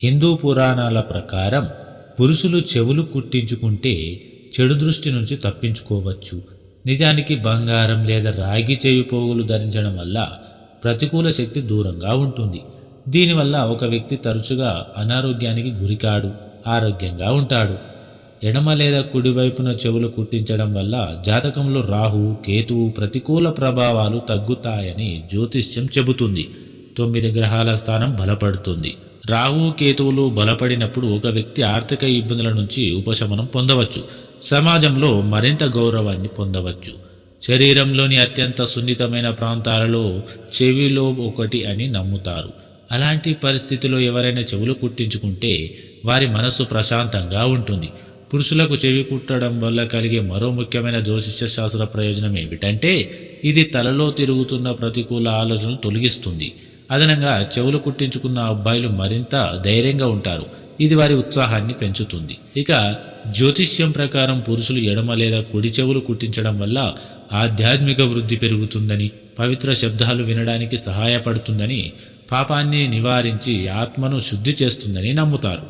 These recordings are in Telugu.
హిందూ పురాణాల ప్రకారం పురుషులు చెవులు కుట్టించుకుంటే చెడు దృష్టి నుంచి తప్పించుకోవచ్చు. నిజానికి బంగారం లేదా రాగి చెవి పోగులు ధరించడం వల్ల ప్రతికూల శక్తి దూరంగా ఉంటుంది. దీనివల్ల ఒక వ్యక్తి తరచుగా అనారోగ్యానికి గురికాడు ఆరోగ్యంగా ఉంటాడు. ఎడమ లేదా కుడివైపున చెవులు కుట్టించడం వల్ల జాతకంలో రాహు కేతువు ప్రతికూల ప్రభావాలు తగ్గుతాయని జ్యోతిష్యం చెబుతుంది. తొమ్మిది గ్రహాల స్థానం బలపడుతుంది. రాహు కేతువులు బలపడినప్పుడు ఒక వ్యక్తి ఆర్థిక ఇబ్బందుల నుంచి ఉపశమనం పొందవచ్చు. సమాజంలో మరింత గౌరవాన్ని పొందవచ్చు. శరీరంలోని అత్యంత సున్నితమైన ప్రాంతాలలో చెవిలో ఒకటి అని నమ్ముతారు. అలాంటి పరిస్థితిలో ఎవరైనా చెవులు కుట్టించుకుంటే వారి మనసు ప్రశాంతంగా ఉంటుంది. పురుషులకు చెవి కుట్టడం వల్ల కలిగే మరో ముఖ్యమైన జ్యోతిష్య శాస్త్ర ప్రయోజనం ఏమిటంటే ఇది తలలో తిరుగుతున్న ప్రతికూల ఆలోచనలు తొలగిస్తుంది. అదనంగా చెవులు కుట్టించుకున్న అబ్బాయిలు మరింత ధైర్యంగా ఉంటారు. ఇది వారి ఉత్సాహాన్ని పెంచుతుంది. ఇక జ్యోతిష్యం ప్రకారం పురుషులు ఎడమ లేదా కుడి చెవులు కుట్టించడం వల్ల ఆధ్యాత్మిక వృద్ధి పెరుగుతుందని పవిత్ర శబ్దాలు వినడానికి సహాయపడుతుందని పాపాన్ని నివారించి ఆత్మను శుద్ధి చేస్తుందని నమ్ముతారు.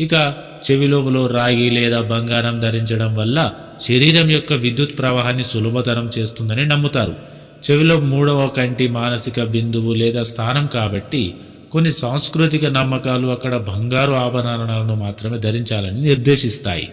ఇక చెవిలోములో రాగి లేదా బంగారం ధరించడం వల్ల శరీరం యొక్క విద్యుత్ ప్రవాహాన్ని సులభతరం చేస్తుందని నమ్ముతారు. చెవిలో మూడవ కంటి మానసిక బిందువు లేదా స్థానం కాబట్టి కొన్ని సాంస్కృతిక నమ్మకాలు అక్కడ బంగారు ఆభరణాలను మాత్రమే ధరించాలని నిర్దేశిస్తాయి.